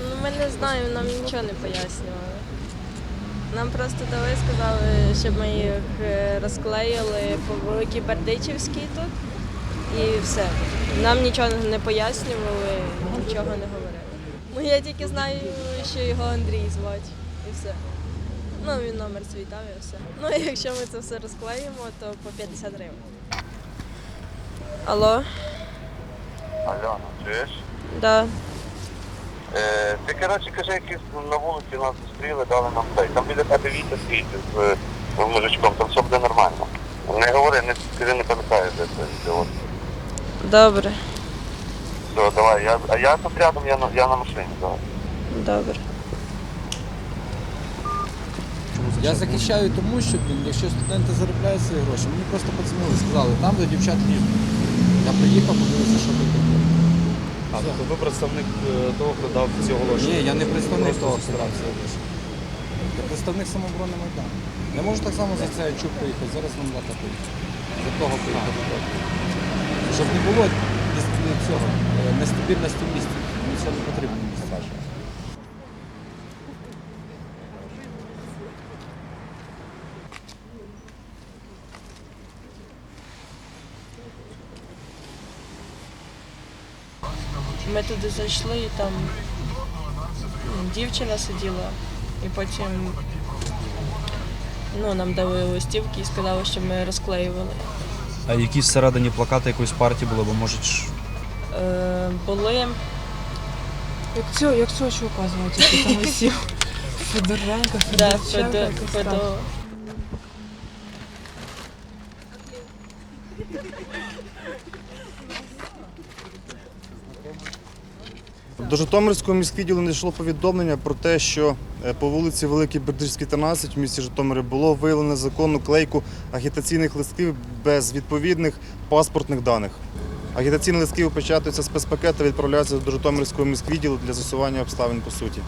Ну, ми не знаємо, нам нічого не пояснювали. Нам просто дали, сказали, щоб ми їх е, розклеїли по великій Бердичівській тут і все. Нам нічого не пояснювали, нічого не говорили. Ну, я тільки знаю, що його Андрій звати і все. Ну, він номер свій дав і все. Ну, і якщо ми це все розклеїмо, то по 50 гривень. Алло, Альона, чуєш? да. Е, ти, коротше, кажи, якісь на вулиці нас зустріли, дали нам цей. Там біля тебе Вітя стоїть з, з мужичком, там все буде нормально. Не говори, не, ти не пам'ятаєш, де це. де от. Добре, Все, давай, я, а я тут рядом, я на, я на машині, давай. добре. Я захищаю тому, що блін, якщо студенти заробляють свої гроші, мені просто подзвонили, сказали, там до дівчат ліжко. Я приїхав, подивився, що тут. А, тобто ви представник е, того, хто дав ці оголошення? Ні, я не представник Просто того, хто зустрівся. лише. Я представник самооборони Майдану. Не можу так само за це чуб поїхати, зараз нам дата поїхати. За того поїхати. Щоб не було ну, цього, е, нестабільності в місті. Мені це не потрібно страшно. Ми туди зайшли і там дівчина сиділа, і потім ну, нам дали листівки і сказали, що ми розклеювали. А якісь всередині плакати якоїсь партії були, бо може ж були Як цього, як цього чувака звати, який там висів? Федоренко, да, Федорченко, федо, якось так. федо, До Житомирського міськвідділу надійшло повідомлення про те, що е, по вулиці Великій Бердичівській, 13 в місті Житомирі було виявлено незаконну клейку агітаційних листків без відповідних паспортних даних. Агітаційні листки опечатуються з спецпакету відправляються до Житомирського міськвідділу для з'ясування обставин по суті.